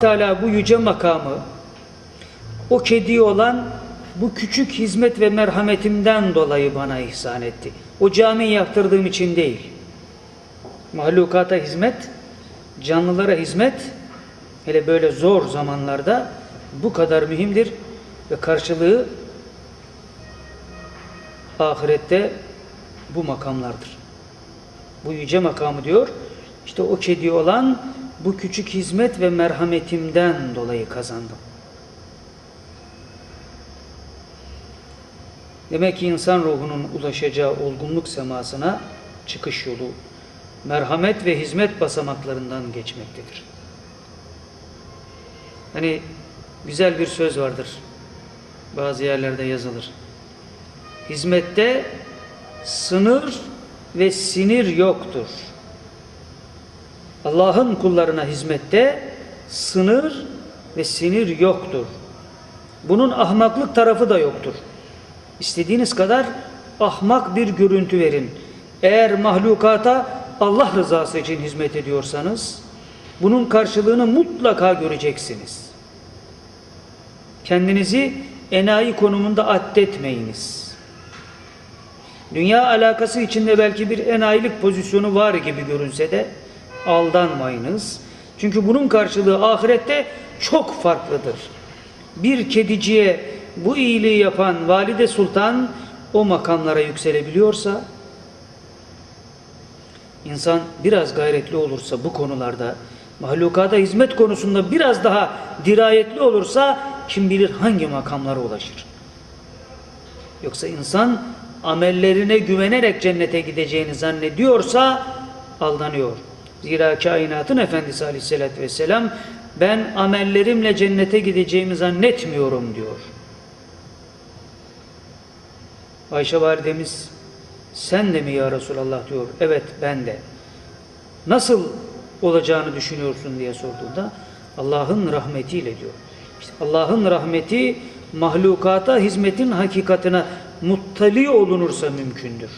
Teala bu yüce makamı o kedi olan bu küçük hizmet ve merhametimden dolayı bana ihsan etti. O cami yaptırdığım için değil. Mahlukata hizmet, canlılara hizmet hele böyle zor zamanlarda bu kadar mühimdir ve karşılığı ahirette bu makamlardır. Bu yüce makamı diyor. İşte o kedi olan bu küçük hizmet ve merhametimden dolayı kazandım. Demek ki insan ruhunun ulaşacağı olgunluk semasına çıkış yolu merhamet ve hizmet basamaklarından geçmektedir. Hani güzel bir söz vardır. Bazı yerlerde yazılır. Hizmette sınır ve sinir yoktur. Allah'ın kullarına hizmette sınır ve sinir yoktur. Bunun ahmaklık tarafı da yoktur. İstediğiniz kadar ahmak bir görüntü verin. Eğer mahlukata Allah rızası için hizmet ediyorsanız bunun karşılığını mutlaka göreceksiniz. Kendinizi enayi konumunda addetmeyiniz. Dünya alakası içinde belki bir enayilik pozisyonu var gibi görünse de aldanmayınız. Çünkü bunun karşılığı ahirette çok farklıdır. Bir kediciye bu iyiliği yapan valide sultan o makamlara yükselebiliyorsa insan biraz gayretli olursa bu konularda mahlukata hizmet konusunda biraz daha dirayetli olursa kim bilir hangi makamlara ulaşır. Yoksa insan amellerine güvenerek cennete gideceğini zannediyorsa aldanıyor. Zira kainatın efendisi aleyhissalatü vesselam ben amellerimle cennete gideceğimi zannetmiyorum diyor. Ayşe validemiz sen de mi ya Resulallah diyor. Evet ben de. Nasıl olacağını düşünüyorsun diye sorduğunda Allah'ın rahmetiyle diyor. İşte Allah'ın rahmeti mahlukata hizmetin hakikatine muttali olunursa mümkündür.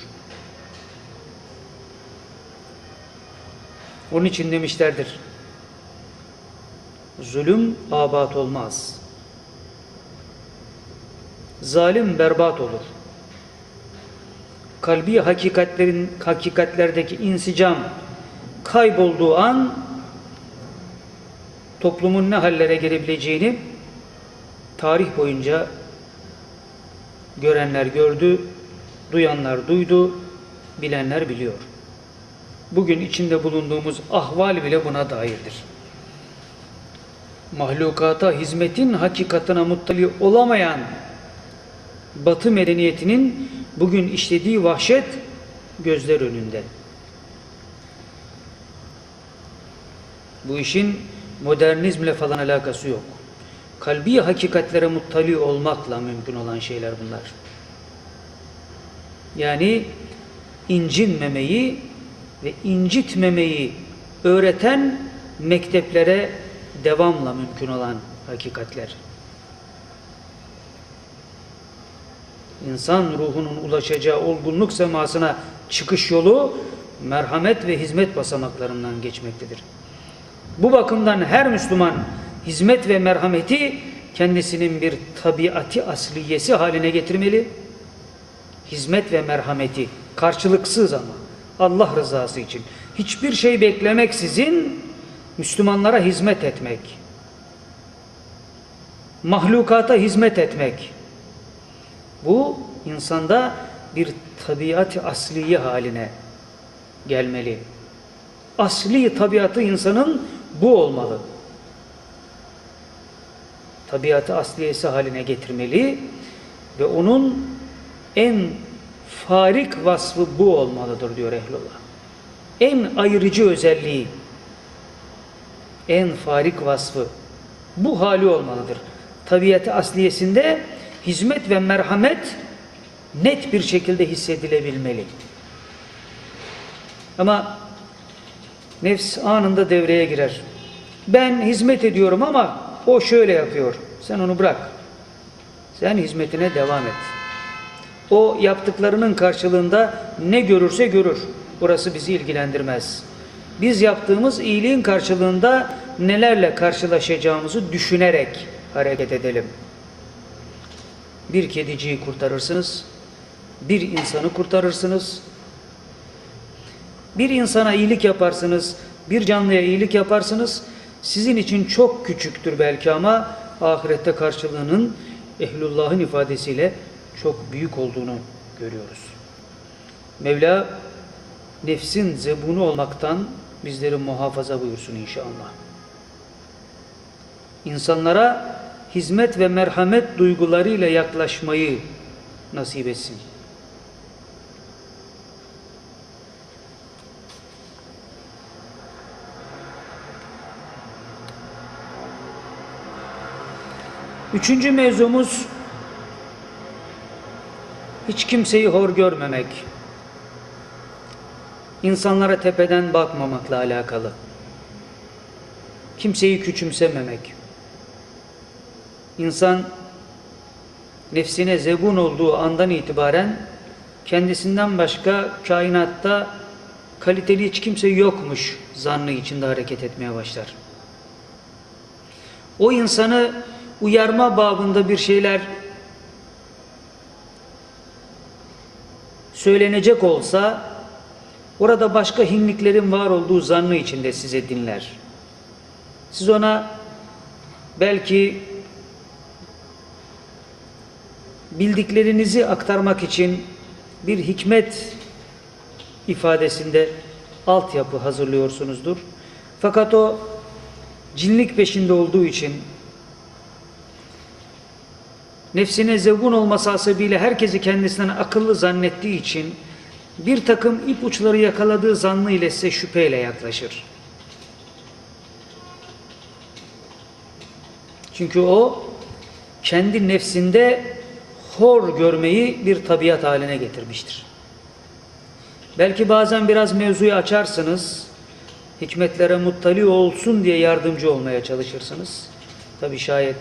Onun için demişlerdir. Zulüm abat olmaz. Zalim berbat olur. Kalbi hakikatlerin hakikatlerdeki insicam kaybolduğu an toplumun ne hallere gelebileceğini tarih boyunca görenler gördü, duyanlar duydu, bilenler biliyor. Bugün içinde bulunduğumuz ahval bile buna dairdir. Mahlukata hizmetin hakikatına muttali olamayan Batı medeniyetinin bugün işlediği vahşet gözler önünde. Bu işin modernizmle falan alakası yok. Kalbi hakikatlere muttali olmakla mümkün olan şeyler bunlar. Yani incinmemeyi ve incitmemeyi öğreten mekteplere devamla mümkün olan hakikatler. İnsan ruhunun ulaşacağı olgunluk semasına çıkış yolu merhamet ve hizmet basamaklarından geçmektedir. Bu bakımdan her Müslüman hizmet ve merhameti kendisinin bir tabiati asliyesi haline getirmeli. Hizmet ve merhameti karşılıksız ama Allah rızası için hiçbir şey beklemeksizin Müslümanlara hizmet etmek, mahlukata hizmet etmek, bu insanda bir tabiat asliye haline gelmeli. Asli tabiatı insanın bu olmalı. Tabiatı asliyesi haline getirmeli ve onun en farik vasfı bu olmalıdır diyor Ehlullah. En ayırıcı özelliği, en farik vasfı bu hali olmalıdır. Tabiatı asliyesinde hizmet ve merhamet net bir şekilde hissedilebilmeli. Ama nefs anında devreye girer. Ben hizmet ediyorum ama o şöyle yapıyor. Sen onu bırak. Sen hizmetine devam et. O yaptıklarının karşılığında ne görürse görür. Burası bizi ilgilendirmez. biz yaptığımız iyiliğin karşılığında nelerle karşılaşacağımızı düşünerek hareket edelim. Bir kediciyi kurtarırsınız, bir insanı kurtarırsınız, bir insana iyilik yaparsınız, bir canlıya iyilik yaparsınız. Sizin için çok küçüktür belki ama ahirette karşılığının ehlullahın ifadesiyle çok büyük olduğunu görüyoruz. Mevla nefsin zebunu olmaktan bizleri muhafaza buyursun inşallah. İnsanlara hizmet ve merhamet duygularıyla yaklaşmayı nasip etsin. Üçüncü mevzumuz hiç kimseyi hor görmemek. İnsanlara tepeden bakmamakla alakalı. Kimseyi küçümsememek. İnsan nefsine zebun olduğu andan itibaren kendisinden başka kainatta kaliteli hiç kimse yokmuş zannı içinde hareket etmeye başlar. O insanı uyarma babında bir şeyler söylenecek olsa orada başka hinliklerin var olduğu zannı içinde size dinler. Siz ona belki bildiklerinizi aktarmak için bir hikmet ifadesinde altyapı hazırlıyorsunuzdur. Fakat o cinlik peşinde olduğu için nefsine zevgun olması hasebiyle herkesi kendisinden akıllı zannettiği için bir takım ipuçları yakaladığı zannı ile size şüpheyle yaklaşır. Çünkü o kendi nefsinde hor görmeyi bir tabiat haline getirmiştir. Belki bazen biraz mevzuyu açarsınız, hikmetlere muttali olsun diye yardımcı olmaya çalışırsınız. Tabi şayet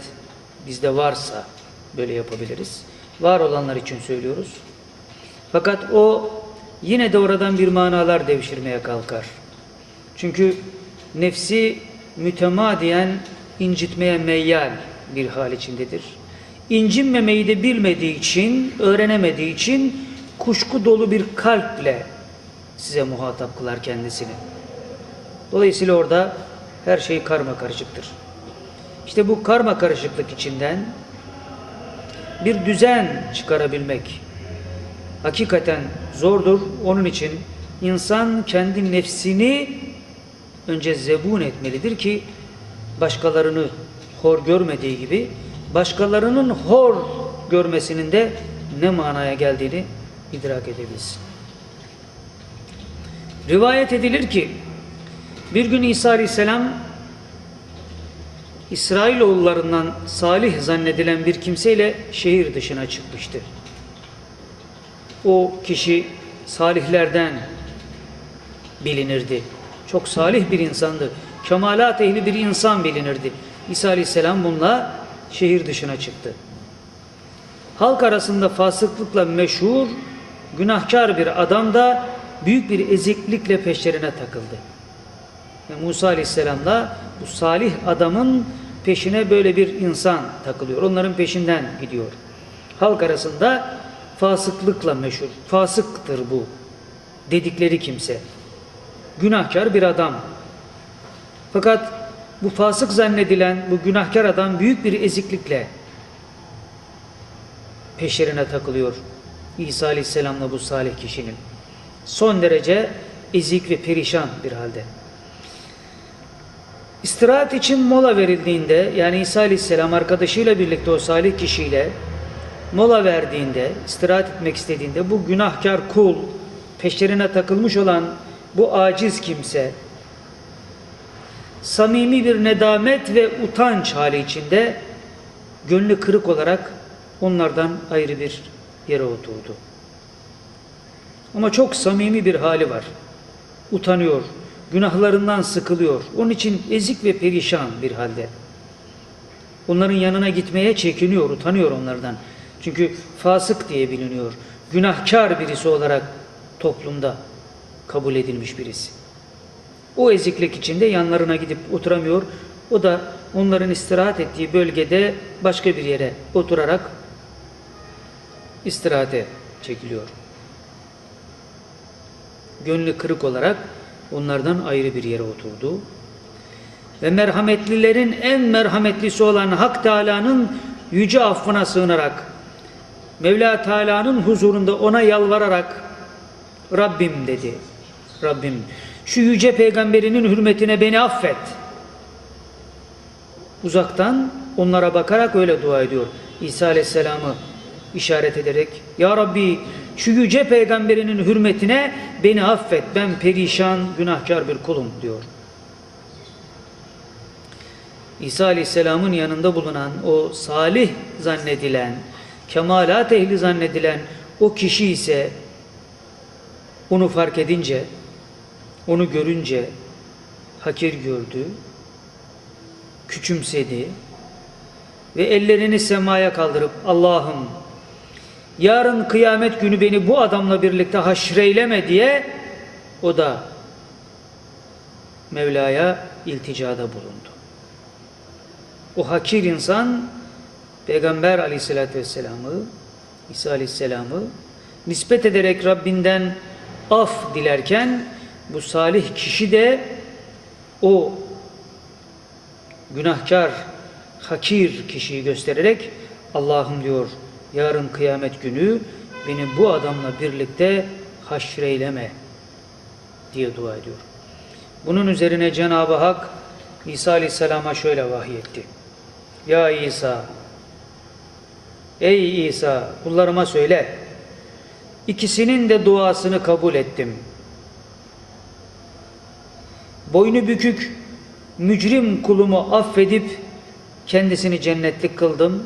bizde varsa böyle yapabiliriz. Var olanlar için söylüyoruz. Fakat o yine de oradan bir manalar devşirmeye kalkar. Çünkü nefsi mütemadiyen incitmeye meyyal bir hal içindedir. İncinmemeyi de bilmediği için, öğrenemediği için kuşku dolu bir kalple size muhatap kılar kendisini. Dolayısıyla orada her şey karma karışıktır. İşte bu karma karışıklık içinden bir düzen çıkarabilmek hakikaten zordur. Onun için insan kendi nefsini önce zebun etmelidir ki başkalarını hor görmediği gibi başkalarının hor görmesinin de ne manaya geldiğini idrak edebilsin. Rivayet edilir ki bir gün İsa Aleyhisselam İsrailoğullarından salih zannedilen bir kimseyle şehir dışına çıkmıştı. O kişi salihlerden bilinirdi. Çok salih bir insandı. Kemalat ehli bir insan bilinirdi. İsa Aleyhisselam bununla şehir dışına çıktı. Halk arasında fasıklıkla meşhur, günahkar bir adam da büyük bir eziklikle peşlerine takıldı. Ve Musa Aleyhisselam da bu salih adamın peşine böyle bir insan takılıyor. Onların peşinden gidiyor. Halk arasında fasıklıkla meşhur. Fasıktır bu dedikleri kimse. Günahkar bir adam. Fakat bu fasık zannedilen bu günahkar adam büyük bir eziklikle peşlerine takılıyor. İsa Aleyhisselam'la bu salih kişinin. Son derece ezik ve perişan bir halde. İstirahat için mola verildiğinde yani İsa Aleyhisselam arkadaşıyla birlikte o salih kişiyle mola verdiğinde, istirahat etmek istediğinde bu günahkar kul, peşlerine takılmış olan bu aciz kimse samimi bir nedamet ve utanç hali içinde gönlü kırık olarak onlardan ayrı bir yere oturdu. Ama çok samimi bir hali var. Utanıyor, günahlarından sıkılıyor. Onun için ezik ve perişan bir halde. Onların yanına gitmeye çekiniyor, utanıyor onlardan. Çünkü fasık diye biliniyor. Günahkar birisi olarak toplumda kabul edilmiş birisi. O eziklik içinde yanlarına gidip oturamıyor. O da onların istirahat ettiği bölgede başka bir yere oturarak istirahate çekiliyor. Gönlü kırık olarak onlardan ayrı bir yere oturdu. Ve merhametlilerin en merhametlisi olan Hak Teala'nın yüce affına sığınarak Mevla Teala'nın huzurunda ona yalvararak Rabbim dedi. Rabbim şu yüce peygamberinin hürmetine beni affet. Uzaktan onlara bakarak öyle dua ediyor. İsa Aleyhisselam'ı işaret ederek Ya Rabbi şu yüce peygamberinin hürmetine beni affet. Ben perişan günahkar bir kulum diyor. İsa Aleyhisselam'ın yanında bulunan o salih zannedilen, kemalat ehli zannedilen o kişi ise onu fark edince, onu görünce hakir gördü, küçümsedi ve ellerini semaya kaldırıp Allah'ım yarın kıyamet günü beni bu adamla birlikte haşreyleme diye o da Mevla'ya ilticada bulundu. O hakir insan Peygamber aleyhissalatü vesselam'ı İsa aleyhisselam'ı nispet ederek Rabbinden af dilerken bu salih kişi de o günahkar, hakir kişiyi göstererek Allah'ım diyor yarın kıyamet günü beni bu adamla birlikte haşreyleme diye dua ediyor. Bunun üzerine Cenab-ı Hak İsa Aleyhisselam'a şöyle vahyetti. Ya İsa, ey İsa kullarıma söyle, ikisinin de duasını kabul ettim. Boynu bükük, mücrim kulumu affedip kendisini cennetlik kıldım.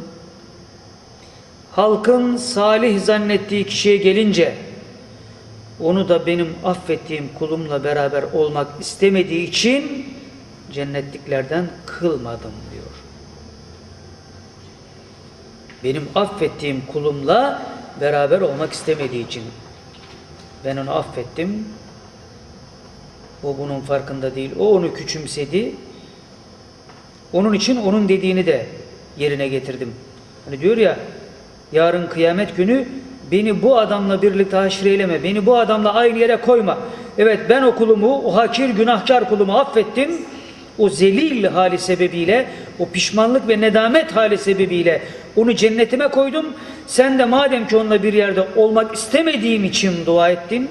Halkın salih zannettiği kişiye gelince onu da benim affettiğim kulumla beraber olmak istemediği için cennetliklerden kılmadım diyor. Benim affettiğim kulumla beraber olmak istemediği için ben onu affettim. O bunun farkında değil. O onu küçümsedi. Onun için onun dediğini de yerine getirdim. Hani diyor ya yarın kıyamet günü beni bu adamla birlikte haşreyleme, beni bu adamla aynı yere koyma. Evet ben o kulumu, o hakir günahkar kulumu affettim. O zelil hali sebebiyle, o pişmanlık ve nedamet hali sebebiyle onu cennetime koydum. Sen de madem ki onunla bir yerde olmak istemediğim için dua ettin,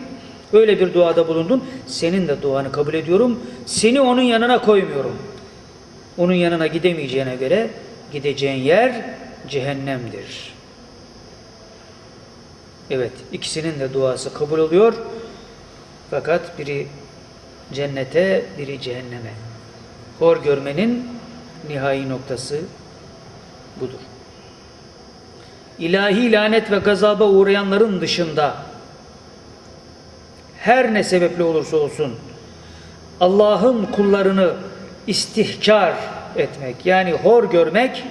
öyle bir duada bulundun, senin de duanı kabul ediyorum. Seni onun yanına koymuyorum. Onun yanına gidemeyeceğine göre gideceğin yer cehennemdir. Evet, ikisinin de duası kabul oluyor. Fakat biri cennete, biri cehenneme. Hor görmenin nihai noktası budur. İlahi lanet ve gazaba uğrayanların dışında her ne sebeple olursa olsun Allah'ın kullarını istihkar etmek yani hor görmek,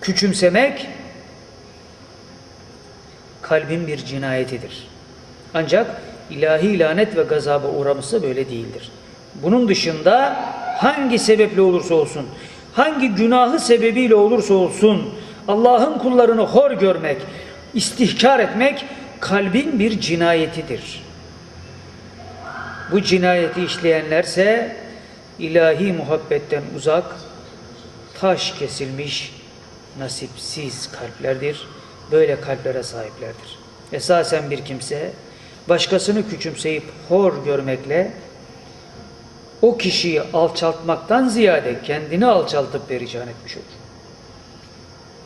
küçümsemek kalbin bir cinayetidir. Ancak ilahi lanet ve gazaba uğraması böyle değildir. Bunun dışında hangi sebeple olursa olsun, hangi günahı sebebiyle olursa olsun Allah'ın kullarını hor görmek, istihkar etmek kalbin bir cinayetidir. Bu cinayeti işleyenlerse ilahi muhabbetten uzak, taş kesilmiş, nasipsiz kalplerdir. Böyle kalplere sahiplerdir. Esasen bir kimse başkasını küçümseyip hor görmekle o kişiyi alçaltmaktan ziyade kendini alçaltıp perişan etmiş olur.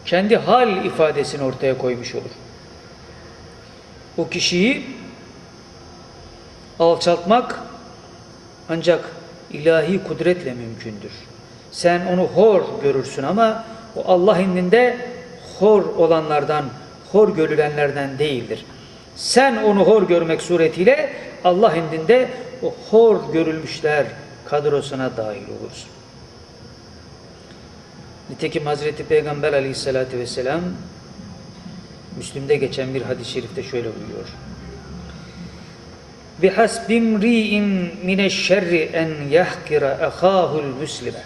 Kendi hal ifadesini ortaya koymuş olur. O kişiyi alçaltmak ancak ilahi kudretle mümkündür. Sen onu hor görürsün ama o Allah indinde hor olanlardan, hor görülenlerden değildir. Sen onu hor görmek suretiyle Allah indinde o hor görülmüşler kadrosuna dahil olursun. Nitekim Hazreti Peygamber aleyhissalatü vesselam Müslüm'de geçen bir hadis-i şerifte şöyle buyuruyor. bihasbimri'in mineşşerri en yahkira ahahul muslime.